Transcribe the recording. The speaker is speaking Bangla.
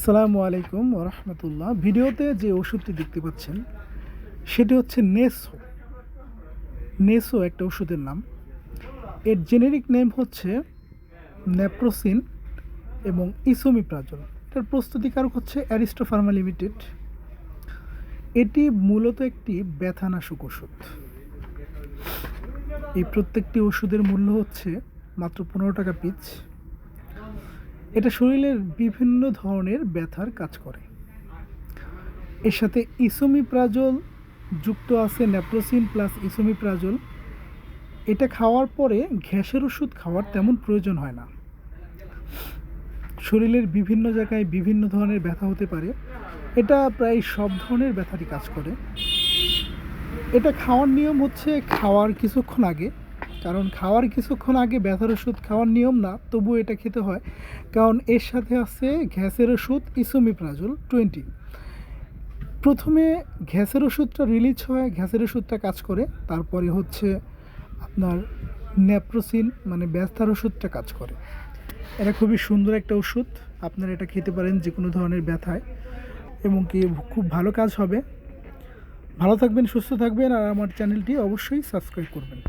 আসসালামু আলাইকুম রহমতুল্লাহ। ভিডিওতে যে ওষুধটি দেখতে পাচ্ছেন, সেটি হচ্ছে নেসো। নেসো একটা ওষুধের নাম। এর জেনেরিক নেম হচ্ছে নেপ্রোসিন এবং ইসোমিপ্রাজল এটার প্রস্তুতিকারক হচ্ছে অ্যারিস্টো ফার্মা লিমিটেড। এটি মূলত একটি ব্যথানাশক ওষুধ। এই প্রত্যেকটি ওষুধের মূল্য হচ্ছে মাত্র পনেরো টাকা পিচ। এটা শরীরের বিভিন্ন ধরনের ব্যথার কাজ করে। এর সাথে ইসোমিপ্রাজল যুক্ত আছে ন্যাপ্রোসিন প্লাস ইসোমিপ্রাজল। এটা খাওয়ার পরে গ্যাসের ওষুধ খাওয়ার তেমন প্রয়োজন হয় না। শরীরের বিভিন্ন জায়গায় বিভিন্ন ধরনের ব্যথা হতে পারে। এটা প্রায় সব ধরনের ব্যথারই কাজ করে। এটা খাওয়ার নিয়ম হচ্ছে খাওয়ার কিছুক্ষণ আগে কারণ খাওয়ার কিছুক্ষণ আগে ব্যথার ওষুধ খাওয়ার নিয়ম না তবু এটা খেতে হয়। কারণ এর সাথে আছে গ্যাসের ওষুধ ইসোমিপ্রাজল টোয়েন্টি প্রথমে গ্যাসের ওষুধটা রিলিজ হয়, গ্যাসের ওষুধটা কাজ করে, তারপরে হচ্ছে আপনার নেপ্রোসিন মানে ব্যথার ওষুধটা কাজ করে। এটা খুবই সুন্দর একটা ওষুধ, আপনারা এটা খেতে পারেন যে কোনো ধরনের ব্যথায়, এবং কি খুব ভালো কাজ হবে। ভালো থাকবেন, সুস্থ থাকবেন, আর আমার চ্যানেলটি অবশ্যই সাবস্ক্রাইব করবেন।